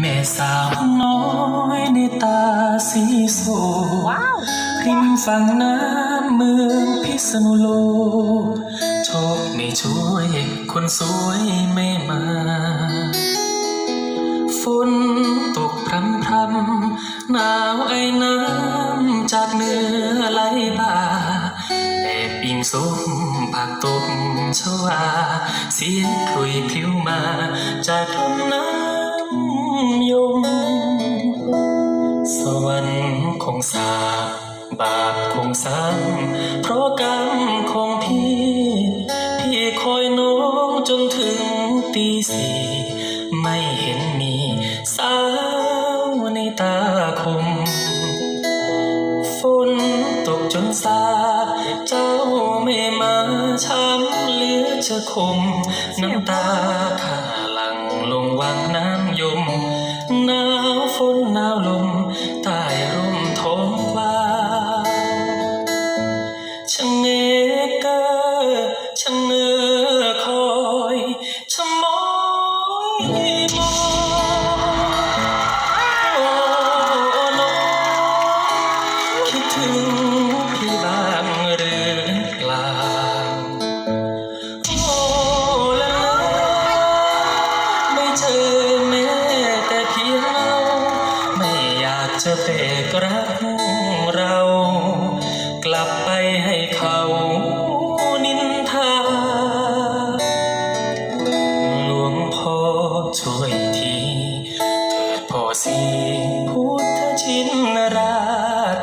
แม่สาวน้อยในตาสีโสว้าวริมฝั่งน้ำเมืองพิษณุโลกโชคไม่ช่วย คนสวยไม่มาฝนตกพรำพรำหนาวไอ้น้ำจากเหนือไหลบ่าแอบปิงส้มผักตบชวา เสียงคลุยพลิ้วมาจากลมน้ำ บาปคงซ้ำเพราะกรรมของพี่ พี่คอยน้องจนถึงตีสี่ไม่เห็นมีสาวในตาคม ฝนตกจนสาเจ้าไม่มาช้ำเหลือจะคม น้ำตาข้าหลังลงวังน้ำ ชะเงอคอยชะมอยมองโอ้น้องคิดถึงพี่บ้างหรือเปล่าโอ้ละไม่เจอแม้แต่เพียงเราไม่อยากจะเปกรัก ช่วยทีเถิดพ่อสีพุทธชินราช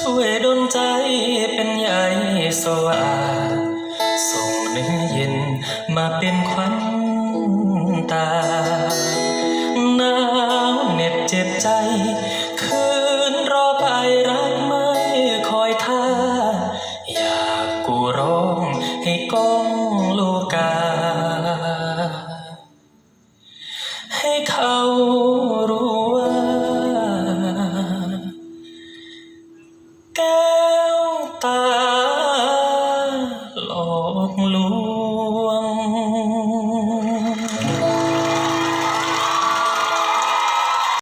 ช่วยดลใจเป็นใหญ่สว่างส่งเนื้อเย็นมาเป็นขวัญตาหนาวเหน็บเจ็บใจ คืนรอไปรักไม่คอยท่า อยากกูร้องให้ก้อง lo